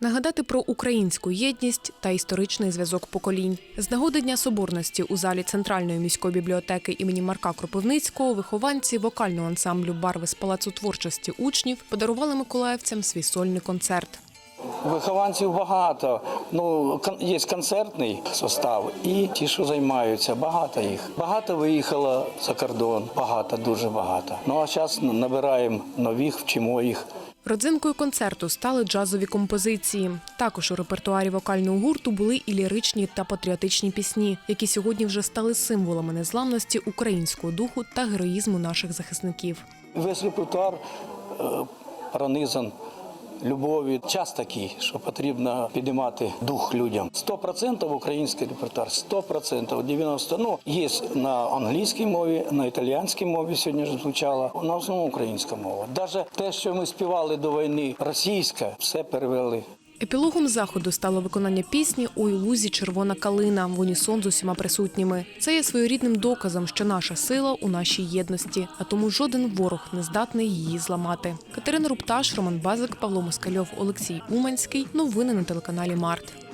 Нагадати про українську єдність та історичний зв'язок поколінь. З нагоди Дня Соборності у залі Центральної міської бібліотеки імені Марка Кропивницького вихованці вокального ансамблю Барви з палацу творчості учнів подарували миколаївцям свій сольний концерт. Вихованців багато. Ну є концертний состав і ті, що займаються, багато їх. Багато виїхало за кордон, багато, дуже багато. Ну а зараз набираємо нових, вчимо їх. Родзинкою концерту стали джазові композиції. Також у репертуарі вокального гурту були і ліричні та патріотичні пісні, які сьогодні вже стали символами незламності українського духу та героїзму наших захисників. Весь репертуар е, пронизан любов'ю. Час такий, що потрібно підіймати дух людям. 100% український репертуар, 100%, 90%. Ну, є на англійській мові, на італіянській мові сьогодні ж звучало, на основному українська мова. Навіть те, що ми співали до війни, російська, все перевели Епілогом заходу стало виконання пісні Ой лузі червона калина в унісон з усіма присутніми. Це є своєрідним доказом, що наша сила у нашій єдності, а тому жоден ворог не здатний її зламати. Катерина Рупташ, Роман Базик, Павло Москальов, Олексій Уманський. Новини на телеканалі Март.